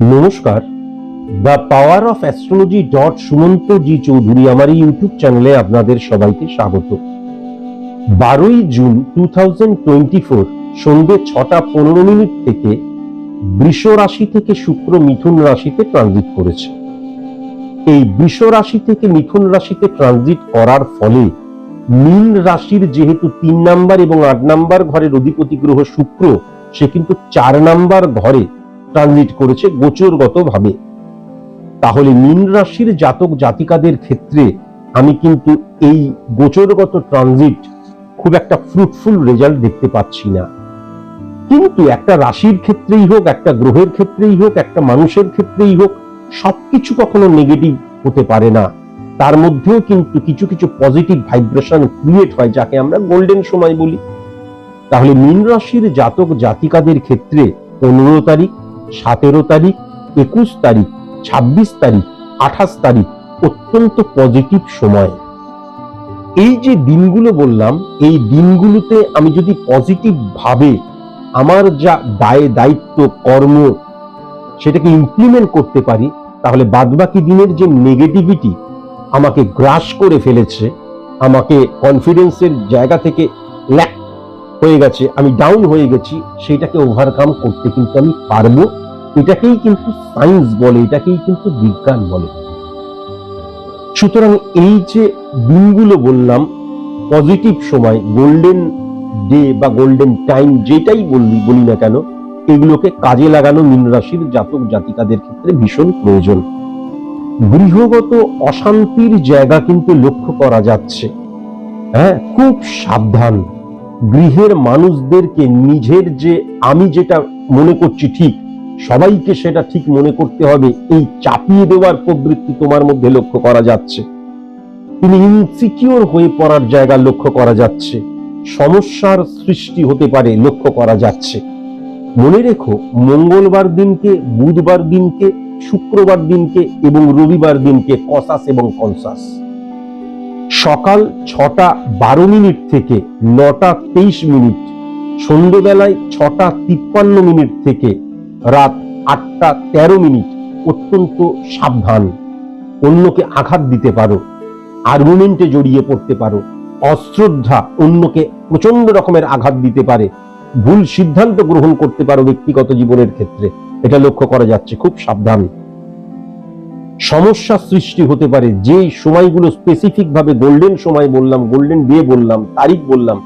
নমস্কার। The power of astrology dot Sumanta G Chowdhury আমার এই ইউটিউব চ্যানেলে আপনাদের সবাইকে স্বাগত। বারোই June two thousand twenty four সন্ধ্যে ছটা পনেরো মিনিট থেকে বৃষ রাশি থেকে শুক্র মিথুন রাশিতে ট্রানজিট করেছে। এই বৃষ রাশি থেকে মিথুন রাশিতে ট্রানজিট করার ফলে মীন রাশির যেহেতু তিন নাম্বার এবং আট নাম্বার ঘরের অধিপতি গ্রহ শুক্র, সে কিন্তু চার নাম্বার ঘরে ট্রানজিট করেছে গোচরগত ভাবে তাহলে মীন রাশির জাতক জাতিকাদের ক্ষেত্রে আমি কিন্তু এই গোচরগত ট্রানজিট খুব একটা ফ্রুটফুল রেজাল্ট দেখতে পাচ্ছি না। কিন্তু একটা রাশির ক্ষেত্রেই হোক, একটা গ্রহের ক্ষেত্রেই হোক, একটা মানুষের ক্ষেত্রেই হোক, সবকিছু কখনো নেগেটিভ হতে পারে না। তার মধ্যেও কিন্তু কিছু কিছু পজিটিভ ভাইব্রেশন ক্রিয়েট হয়, যাকে আমরা গোল্ডেন সময় বলি। তাহলে মীন রাশির জাতক জাতিকাদের ক্ষেত্রে পনেরো তারিখ সতেরো তারিখ, একুশ তারিখ, ছাব্বিশ তারিখ, আঠাশ তারিখ অত্যন্ত পজিটিভ সময়। এই যে দিনগুলো বললাম, এই দিনগুলোতে আমি যদি পজিটিভ ভাবে আমার যা দায়, দায়িত্ব, কর্ম সেটাকে ইমপ্লিমেন্ট করতে পারি, তাহলে বাদবাকি দিনের যে নেগেটিভিটি আমাকে গ্রাস করে ফেলেছে, আমাকে কনফিডেন্সের জায়গা থেকে ল্যাক হয়ে গেছে, আমি ডাউন হয়ে গেছি সেটাকে ওভারকাম করতে কিন্তু আমি পারব। এটাকেই কিন্তু সায়েন্স বলে, এটাকেই কিন্তু বিজ্ঞান বলে। সুতরাং এই যে দিনগুলো বললাম, পজিটিভ সময়, গোল্ডেন ডে বা গোল্ডেন টাইম যেটাই বললি বলি না কেন, এগুলোকে কাজে লাগানো মীন রাশির জাতক জাতিকাদের ক্ষেত্রে ভীষণ প্রয়োজন। গৃহগত অশান্তির জায়গা কিন্তু লক্ষ্য করা যাচ্ছে। হ্যাঁ খুব সাবধান। গৃহের মানুষদেরকে নিজের যে, আমি যেটা মনে করছি ঠিক সবাইকে সেটা ঠিক মনে করতে হবে। এই চাপিয়ে দেওয়ার প্রবৃত্তি তোমার মধ্যে লক্ষ্য করা যাচ্ছে। তুমি ইনসিকিওর হয়ে পড়ার জায়গা লক্ষ্য করা যাচ্ছে। সমস্যার সৃষ্টি হতে পারে লক্ষ্য করা যাচ্ছে। মনে রেখো, মঙ্গলবার দিনকে, বুধবার দিনকে, শুক্রবার দিনকে এবং রবিবার দিনকে কসাস এবং কনসাস সকাল ছটা বারো মিনিট থেকে নটা তেইশ মিনিট, সন্ধ্যেবেলায় ছটা তিপ্পান্ন মিনিট থেকে রাত আটটা তেরো মিনিট। অত্যন্ত সাবধান। অন্যকে আঘাত দিতে পারো আর্গুমেন্টে জড়িয়ে পড়তে পারো, অশ্রদ্ধা অন্যকে প্রচণ্ড রকমের আঘাত দিতে পারে, ভুল সিদ্ধান্ত গ্রহণ করতে পারো ব্যক্তিগত জীবনের ক্ষেত্রে। এটা লক্ষ্য করা যাচ্ছে, খুব সাবধান। সমস্যা সৃষ্টি হতে পারে যে সময়গুলো স্পেসিফিক ভাবে গোল্ডেন সময় বললাম গোল্ডেন ডে বললাম, তারিখ বললাম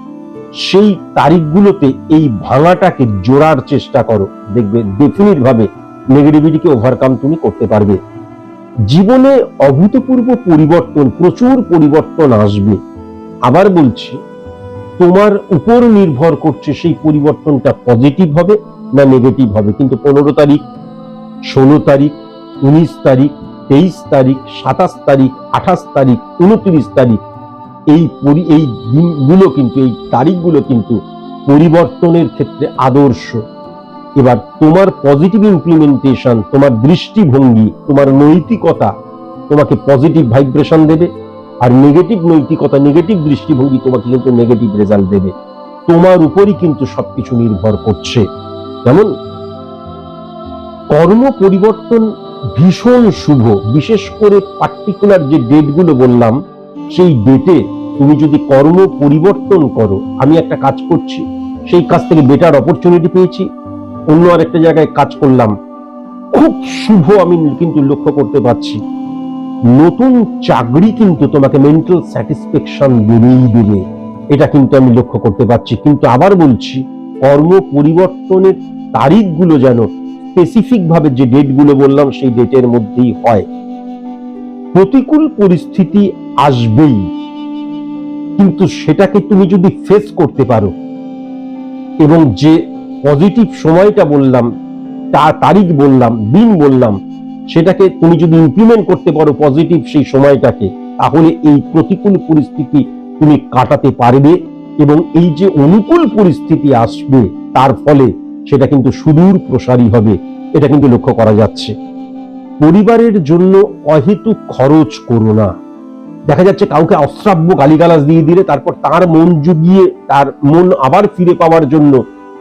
সেই তারিখগুলোতে এই ভাঙাটাকে জোড়ার চেষ্টা করো। দেখবে ডেফিনিট ভাবে নেগেটিভিটিকে ওভারকাম তুমি করতে পারবে। জীবনে অভূতপূর্ব পরিবর্তন, প্রচুর পরিবর্তন আসবে। আবার বলছি, তোমার উপর নির্ভর করছে সেই পরিবর্তনটা পজিটিভ হবে না নেগেটিভ হবে। কিন্তু পনেরো তারিখ, ষোলো তারিখ, উনিশ তারিখ, তেইশ তারিখ, সাতাশ তারিখ, আঠাশ তারিখ, উনত্রিশ তারিখ এই পরি, এই দিনগুলো কিন্তু, এই তারিখগুলো কিন্তু পরিবর্তনের ক্ষেত্রে আদর্শ। এবার তোমার পজিটিভ ইমপ্লিমেন্টেশন তোমার দৃষ্টিভঙ্গি, তোমার নৈতিকতা তোমাকে পজিটিভ ভাইব্রেশন দেবে আর নেগেটিভ নৈতিকতা নেগেটিভ দৃষ্টিভঙ্গি তোমাকে কিন্তু নেগেটিভ রেজাল্ট দেবে। তোমার উপরই কিন্তু সবকিছু নির্ভর করছে। যেমন কর্ম পরিবর্তন ভীষণ শুভ। বিশেষ করে পার্টিকুলার যে ডেটগুলো বললাম, সেই ডেটে তুমি যদি কর্ম পরিবর্তন করো, আমি একটা কাজ করছি, সেই কাজ থেকে বেটার অপরচুনিটি পেয়েছি। অন্য আরেকটা জায়গায় কাজ করলাম, খুব শুভ আমি কিন্তু লক্ষ্য করতে পারছি। নতুন চাকরি কিন্তু তোমাকে মেন্টাল স্যাটিসফ্যাকশন দেবেই দেবে। এটা কিন্তু আমি লক্ষ্য করতে পারছি। কিন্তু আবার বলছি, কর্ম পরিবর্তনের তারিখগুলো যেন স্পেসিফিক ভাবে যে ডেটগুলো বললাম, সেই ডেটের মধ্যেই হয়। প্রতিকূল পরিস্থিতি আসবেই। কিন্তু সেটাকে তুমি যদি ফেস করতে পারো, এবং যে পজিটিভ সময়টা বললাম, তা তারিখ বললাম, দিন বললাম, সেটাকে তুমি যদি ইমপ্লিমেন্ট করতে পারো পজিটিভ সেই সময়টাকে, তাহলে এই প্রতিকূল পরিস্থিতি তুমি কাটাতে পারবে এবং এই যে অনুকূল পরিস্থিতি আসবে, তার ফলে সেটা কিন্তু সুদূর প্রসারী হবে। এটা কিন্তু লক্ষ্য করা যাচ্ছে। পরিবারের জন্য অহেতুক খরচ করো না। দেখা যাচ্ছে কাউকে অশ্রাব্য গালিগালাজ দিয়ে দিলে তারপর তার মন জুগিয়ে, তার মন আবার ফিরে পাওয়ার জন্য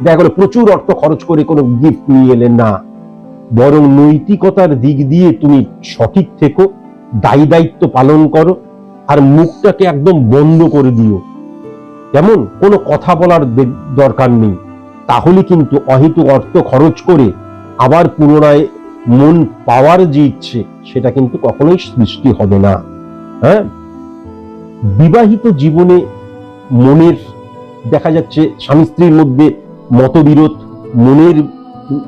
দেখা গেলো প্রচুর অর্থ খরচ করে কোনো গিফট নিয়ে এলেন না। বরং নৈতিকতার দিক দিয়ে তুমি সঠিক থেকো, দায়ী দায়িত্ব পালন করো, আর মুখটাকে একদম বন্ধ করে দিও। কেমন কোনো কথা বলার দরকার নেই। তাহলে কিন্তু অহেতু অর্থ খরচ করে আবার পুনরায় মন পাওয়ার যে ইচ্ছে, সেটা কিন্তু কখনোই সৃষ্টি হবে না। হ্যাঁ? বিবাহিত জীবনে মনের, দেখা যাচ্ছে, স্বামী স্ত্রীর মধ্যে মতবিরোধ, মনের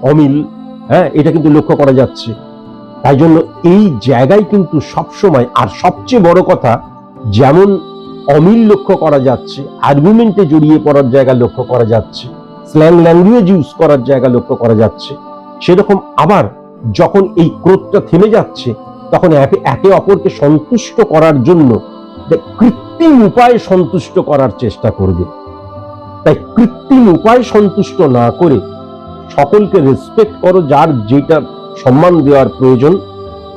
অমিল হ্যাঁ এটা কিন্তু লক্ষ্য করা যাচ্ছে। তাই জন্য এই জায়গায় কিন্তু সবসময়, আর সবচেয়ে বড় কথা, যেমন অমিল লক্ষ্য করা যাচ্ছে আর্গুমেন্টে জড়িয়ে পড়ার জায়গা লক্ষ্য করা যাচ্ছে স্ল্যাং ল্যাঙ্গুয়েজ ইউজ করার জায়গা লক্ষ্য করা যাচ্ছে, সেরকম আবার যখন এই ক্রোধটা থেমে যাচ্ছে, তখন একে একে অপরকে সন্তুষ্ট করার জন্য দেখ, কৃত্রিম উপায়ে সন্তুষ্ট করার চেষ্টা করবে। তাই কৃত্রিম উপায় সন্তুষ্ট না করে সকলকে রেসপেক্ট করো যার যেটা সম্মান দেওয়ার প্রয়োজন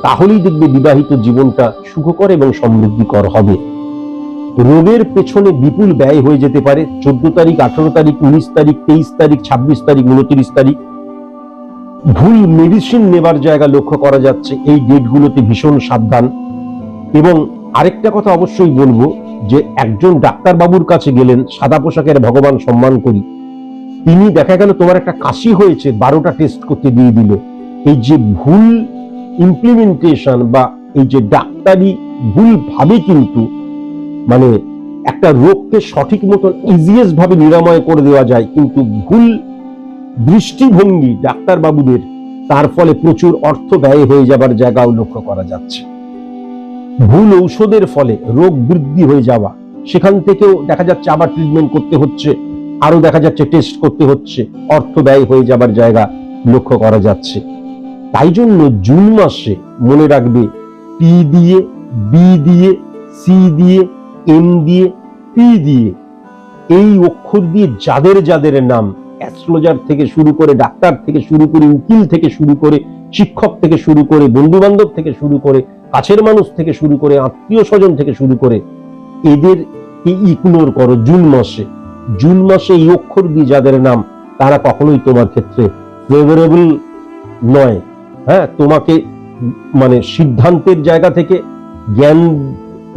তাহলেই দেখবে বিবাহিত জীবনটা সুখকর এবং সমৃদ্ধিকর হবে। রোগের পেছনে বিপুল ব্যয় হয়ে যেতে পারে। চোদ্দ তারিখ আঠারো তারিখ উনিশ তারিখ তেইশ তারিখ ছাব্বিশ তারিখ উনত্রিশ তারিখ। ভুল মেডিসিন নেবার জায়গা লক্ষ্য করা যাচ্ছে। এই ডেটগুলোতে ভীষণ সাবধান। এবং আরেকটা কথা অবশ্যই বলব যে একজন ডাক্তার বাবুর কাছে গেলেন, সাদা পোশাকের ভগবান সম্মান করি। তিনি দেখা গেল তোমার একটা কাশি হয়েছে, বারোটা টেস্ট করতে দিয়ে দিল। এই যে ভুল ইমপ্লিমেন্টেশন বা এই যে ডাক্তারি ভুল ভাবে কিন্তু মানে একটা রোগকে সঠিক মতন ইজিয়েস্ট ভাবে নিরাময় করে দেওয়া যায়, কিন্তু ভুল দৃষ্টিভঙ্গি ডাক্তার বাবুদের তার ফলে প্রচুর অর্থ ব্যয় হয়ে যাবার জায়গাও লক্ষ্য করা যাচ্ছে। ভুল ঔষধের ফলে রোগ বৃদ্ধি হয়ে যাওয়া। সেখান থেকেও দেখা যাচ্ছে আবার ট্রিটমেন্ট করতে হচ্ছে আরও দেখা যাচ্ছে টেস্ট করতে হচ্ছে, অর্থ ব্যয় হয়ে যাবার জায়গা লক্ষ্য করা যাচ্ছে। তাই জন্য জুন মাসে মনে রাখবে পি দিয়ে বি দিয়ে সি দিয়ে এম দিয়ে পি দিয়ে। এই অক্ষর দিয়ে যাদের যাদের নাম অ্যাস্ট্রোলজার থেকে শুরু করে ডাক্তার থেকে শুরু করে উকিল থেকে শুরু করে, শিক্ষক থেকে শুরু করে বন্ধু বান্ধব থেকে শুরু করে কাছের মানুষ থেকে শুরু করে আত্মীয় স্বজন থেকে শুরু করে এদের ইগনোর করো জুন মাসে। জুন মাসে এই অক্ষর দিয়ে যাদের নাম, তারা কখনোই তোমার ক্ষেত্রে ফেভারেবল নয়। হ্যাঁ তোমাকে মানে সিদ্ধান্তের জায়গা থেকে, জ্ঞান,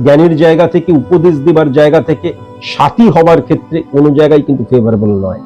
জ্ঞানের জায়গা থেকে, উপদেশ দেবার জায়গা থেকে সাথী হবার ক্ষেত্রে কোনো জায়গায় কিন্তু ফেভারেবল নয়।